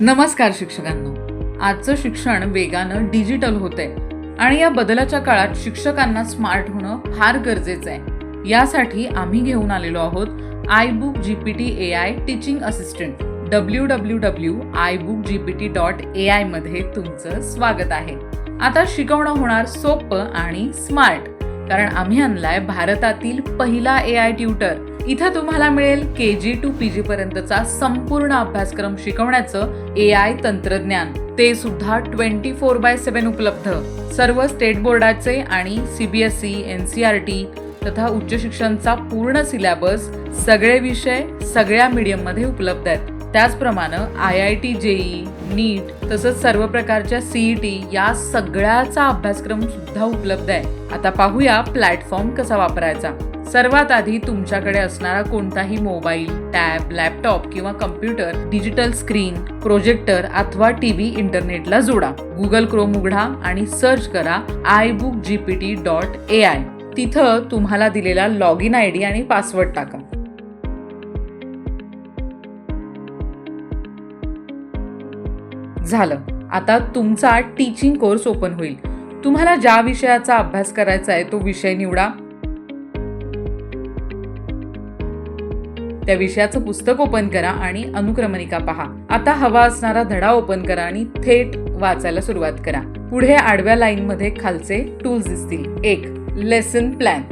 नमस्कार शिक्षकांनो. आजचं शिक्षण वेगानं डिजिटल होतंय आणि या बदलाच्या काळात शिक्षकांना स्मार्ट होणं फार गरजेचं आहे. यासाठी आम्ही घेऊन आलेलो आहोत I book G P T A I teaching assistant W W W I book G P T dot A आयमध्ये तुमचं स्वागत आहे. आता शिकवणं होणार सोपं आणि स्मार्ट कारण आम्ही आणलाय भारतातील पहिला ए आय ट्युटर इथं तुम्हाला मिळेल के जी टू पी जी पर्यंतचा संपूर्ण अभ्यासक्रम शिकवण्याचं ए आय तंत्रज्ञान. ते सुद्धा ट्वेंटी फोर बाय सेवन उपलब्ध. सर्व स्टेट बोर्डाचे आणि CBSE N C R T तथा उच्च शिक्षणचा पूर्ण सिलेबस सगळे विषय सगळ्या मीडियममध्ये उपलब्ध आहेत. त्याचप्रमाणे I I T JEE NEET तसंच सर्व प्रकारच्या सीईटी या सगळ्याचा अभ्यासक्रम सुद्धा उपलब्ध आहे. आता पाहूया प्लॅटफॉर्म कसा वापरायचा. सर्वात आधी तुमच्याकडे असणारा कोणताही मोबाईल टॅब लॅपटॉप किंवा कम्प्युटर डिजिटल स्क्रीन प्रोजेक्टर अथवा टीव्ही इंटरनेटला जोडा. गुगल क्रोम उघडा आणि सर्च करा I book G P T dot A I. तिथं तुम्हाला दिलेला लॉग इन आय डी आणि पासवर्ड टाका. झालं. आता तुमचा टीचिंग कोर्स ओपन होईल. तुम्हाला ज्या विषयाचा अभ्यास करायचा आहे तो विषय निवडा. त्या विषयाचं पुस्तक ओपन करा आणि अनुक्रमणिका पहा. आता हवा असणारा धडा ओपन करा आणि थेट वाचायला सुरुवात करा. पुढे आडव्या लाईन मध्ये खालचे टूल्स दिसतील. एक लेसन प्लॅन.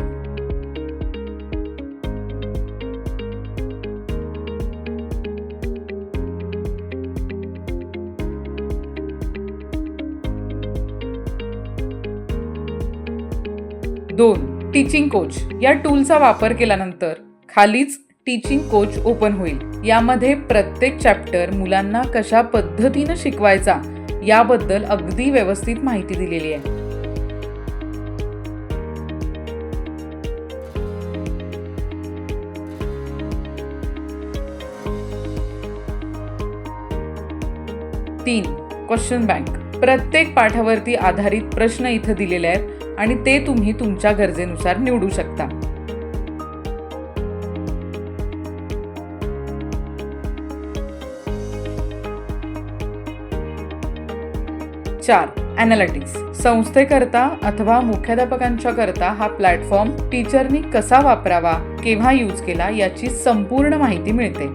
दोन टीचिंग कोच या टूलचा वापर केल्यानंतर खालीच टीचिंग कोच ओपन होईल. यामध्ये प्रत्येक चॅप्टर मुलांना कशा पद्धतीनं शिकवायचा याबद्दल अगदी व्यवस्थित माहिती दिलेली आहे. तीन क्वेश्चन बँक प्रत्येक पाठावरती आधारित प्रश्न इथं दिलेले आहेत आणि ते तुम्ही तुमच्या गरजेनुसार निवडू शकता. चार अॅनालिटिक्स संस्थेकरता अथवा मुख्याध्यापकांच्या करता हा प्लॅटफॉर्म टीचरनी कसा वापरावा केव्हा यूज केला याची संपूर्ण माहिती मिळते.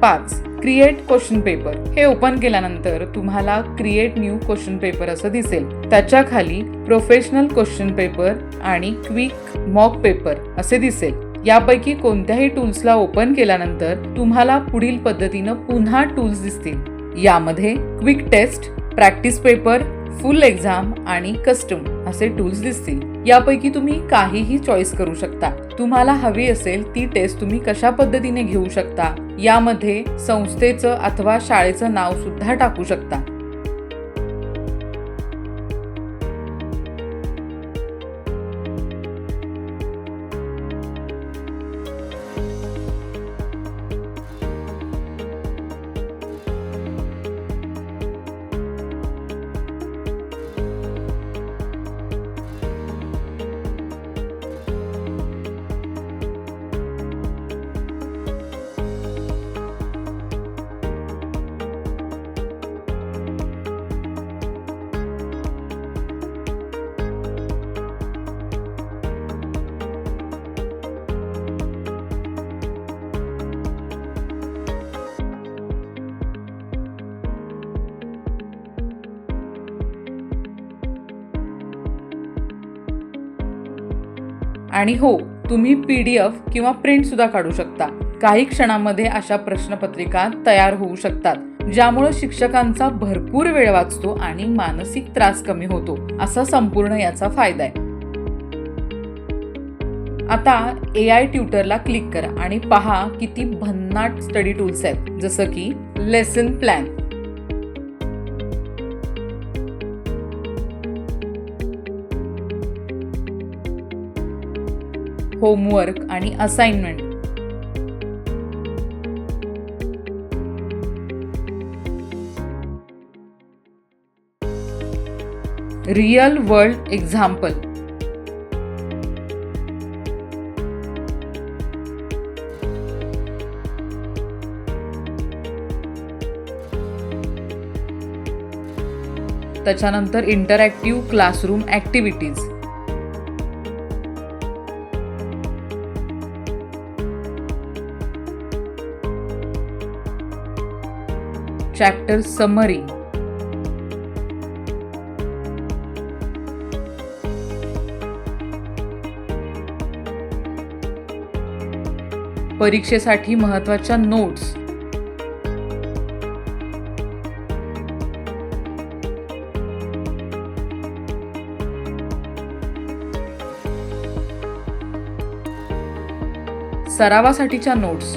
पाच क्रिएट क्वेश्चन पेपर हे ओपन केल्यानंतर तुम्हाला क्रिएट न्यू क्वेश्चन पेपर असं दिसेल. त्याच्याखाली प्रोफेशनल क्वेश्चन पेपर आणि क्विक मॉक पेपर असे दिसेल. यापैकी कोणत्याही टूल्सला ओपन केल्यानंतर तुम्हाला पुढील पद्धतीनं पुन्हा टूल्स दिसतील. यामध्ये quick test practice paper full exam आणि कस्टम असे टूल्स दिसतील. यापैकी तुम्ही काहीही चॉईस करू शकता. तुम्हाला हवी असेल ती टेस्ट तुम्ही कशा पद्धतीने घेऊ शकता? यामध्ये संस्थेचं अथवा शाळेचं नाव सुद्धा टाकू शकता. आणि हो तुम्ही पी डी एफ किंवा प्रिंट सुद्धा काढू शकता. काही क्षणामध्ये अशा प्रश्नपत्रिका तयार होऊ शकतात ज्यामुळे शिक्षकांचा भरपूर वेळ वाचतो आणि मानसिक त्रास कमी होतो असा संपूर्ण याचा फायदा आहे. आता ए आय ट्युटरला क्लिक करा आणि पहा किती भन्नाट स्टडी टूल्स आहेत जसं की लेसन प्लॅन. होमवर्क आणि असाइनमेंट. Real world example. त्याच्यानंतर interactive classroom activities chapter summary. परीक्षेसाठी महत्त्वाच्या notes. सरावासाठीच्या notes.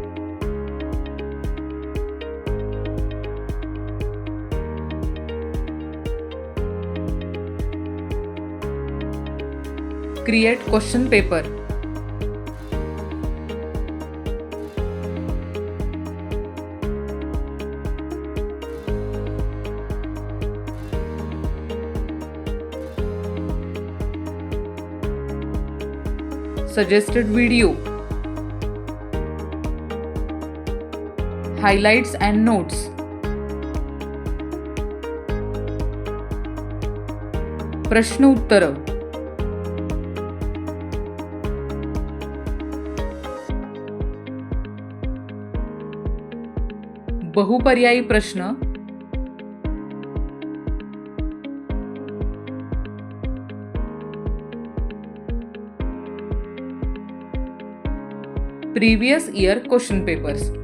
Create question paper. Suggested video highlights and notes प्रश्न उत्तरं बहुपर्यायी प्रश्न. Previous year question papers.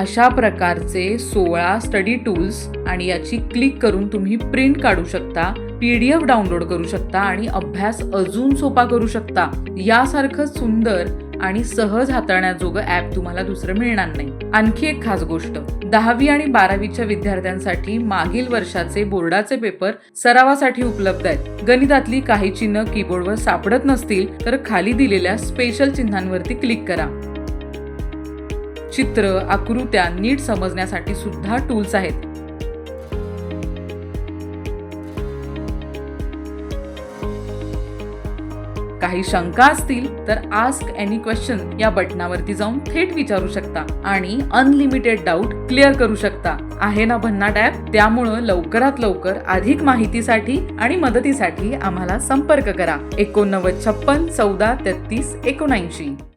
अशा प्रकारचे सोळा स्टडी टूल्स आणि याची क्लिक करून तुम्ही प्रिंट काढू शकता पी डी एफ डाउनलोड करू शकता आणि अभ्यास अजून सोपा करू शकता. यासारखं सुंदर आणि सहज हाताळण्याजोगं ॲप तुम्हाला दुसरं मिळणार नाही. आणखी एक खास गोष्ट दहावी आणि बारावीच्या विद्यार्थ्यांसाठी मागील वर्षाचे बोर्डाचे पेपर सरावासाठी उपलब्ध आहेत. गणितातली काही चिन्ह कीबोर्डवर सापडत नसतील तर खाली दिलेल्या स्पेशल चिन्हांवरती क्लिक करा. चित्र आकृत्या नीट समजण्यासाठी सुद्धा टूल्स आहेत. काही शंका असतील तर आस्क एनी क्वेश्चन या बटनावरती जाऊन थेट विचारू शकता आणि अनलिमिटेड डाऊट क्लिअर करू शकता. आहे ना भन्नाट ॲप त्यामुळं लवकरात लवकर अधिक माहितीसाठी आणि मदतीसाठी आम्हाला संपर्क करा. एकोणनव्वद छप्पन चौदा तेहतीस एकोणऐंशी.